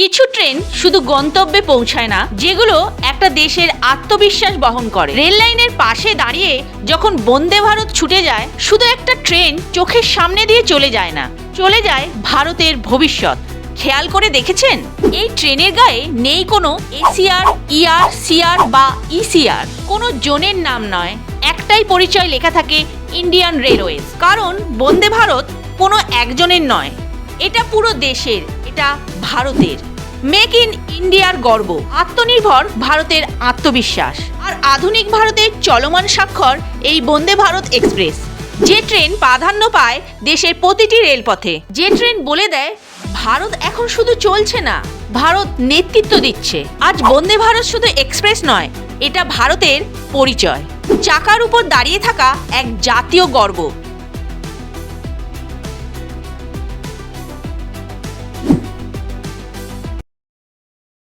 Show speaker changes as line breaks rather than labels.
কিছু ট্রেন শুধু গন্তব্যে পৌঁছায় না, যেগুলো একটা দেশের আত্মবিশ্বাস বহন করে। রেল লাইনের পাশে দাঁড়িয়ে যখন বন্দে ভারত ছুটে যায়, শুধু একটা ট্রেন চোখের সামনে দিয়ে চলে যায় না, চলে যায় ভারতের ভবিষ্যৎ। খেয়াল করে দেখেছেন? এই ট্রেনের গায়ে নেই কোনো এসিআর, ইআর, সিআর বা ইসিআর। কোনো জোনের নাম নয়, একটাই পরিচয় লেখা থাকে ইন্ডিয়ান রেলওয়েজ। কারণ বন্দে ভারত কোনো একজনের নয়, এটা পুরো দেশের এটা ভারতের। মেক ইন ইন্ডিয়ার গর্ব, আত্মনির্ভর ভারতের আত্মবিশ্বাস। আর আধুনিক ভারতের চলমান স্বাক্ষর এই বন্দে ভারত এক্সপ্রেস। যে ট্রেন প্রাধান্য পায় দেশের প্রতিটি রেলপথে। যে ট্রেন বলে দেয়, ভারত এখন শুধু চলছে না, ভারত নেতৃত্ব দিচ্ছে। আজ বন্দে ভারত শুধু এক্সপ্রেস নয়, এটা ভারতের পরিচয়। চাকার উপর দাঁড়িয়ে থাকা এক জাতীয় গর্ব।